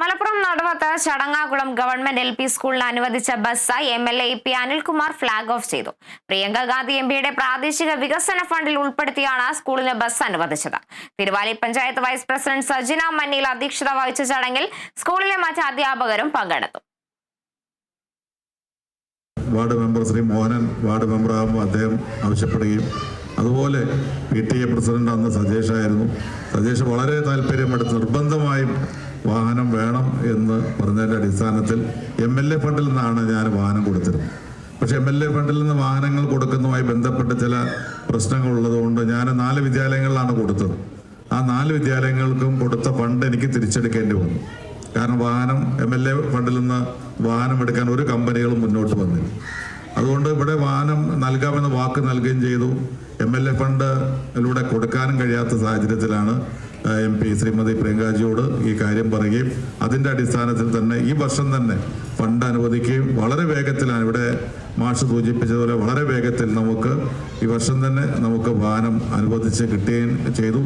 Malappuram Naduvath Chadangakulam government L P സ്കൂളിന് അനുവദിച്ച ബസ്സായി M L A P Anilkumar flag off ചെയ്തു. Priyanka Gandhi M പിയുടെ പ്രാദേശിക വികസന ഫണ്ടിൽ ഉൾപ്പെടുത്തിയാണ് സ്കൂളിന് ബസ് അനുവദിച്ചത്. തിരുവാലി പഞ്ചായത്ത് വൈസ് പ്രസിഡന്റ് സജിന മന്നിയിൽ അധ്യക്ഷത വഹിച്ച ചടങ്ങിൽ സ്കൂളിലെ മറ്റ് അധ്യാപകരും പങ്കെടുത്തു. Ward member Shri Mohanan ward മെമ്പറാകുമ്പോൾ അദ്ദേഹം ആവശ്യപ്പെടുകയും അതുപോലെ പി ടി എ പ്രസിഡന്റ് അന്ന് സജേഷായിരുന്നു. സജേഷ് വളരെ താല്പര്യമെടുത്ത് നിർബന്ധമായും വാഹനം വേണം എന്ന് പറഞ്ഞതിന്റെ അടിസ്ഥാനത്തിൽ എം എൽ എ ഫണ്ടിൽ നിന്നാണ് ഞാൻ വാഹനം കൊടുത്തത്. പക്ഷെ എം എൽ എ ഫണ്ടിൽ നിന്ന് വാഹനങ്ങൾ കൊടുക്കുന്നതുമായി ബന്ധപ്പെട്ട് ചില പ്രശ്നങ്ങൾ ഉള്ളതുകൊണ്ട് ഞാൻ നാല് വിദ്യാലയങ്ങളിലാണ് കൊടുത്തത്. ആ നാല് വിദ്യാലയങ്ങൾക്കും കൊടുത്ത ഫണ്ട് എനിക്ക് തിരിച്ചെടുക്കേണ്ടി വന്നു. കാരണം വാഹനം എം എൽ എ ഫണ്ടിൽ നിന്ന് വാഹനം എടുക്കാൻ ഒരു കമ്പനികളും മുന്നോട്ട് വന്നില്ല. അതുകൊണ്ട് ഇവിടെ വാഹനം നൽകാമെന്ന് വാക്ക് നൽകുകയും ചെയ്തു. എം എൽ എ ഫണ്ടിലൂടെ കൊടുക്കാനും കഴിയാത്ത സാഹചര്യത്തിലാണ് എം പി ശ്രീമതി പ്രിയങ്കാജിയോട് ഈ കാര്യം പറയുകയും അതിന്റെ അടിസ്ഥാനത്തിൽ തന്നെ ഈ വർഷം തന്നെ ഫണ്ട് അനുവദിക്കുകയും വളരെ വേഗത്തിലാണ് ഇവിടെ മാഷ് സൂചിപ്പിച്ചതുപോലെ വളരെ വേഗത്തിൽ നമുക്ക് ഈ വർഷം തന്നെ നമുക്ക് വാഹനം അനുവദിച്ച് കിട്ടുകയും ചെയ്തു.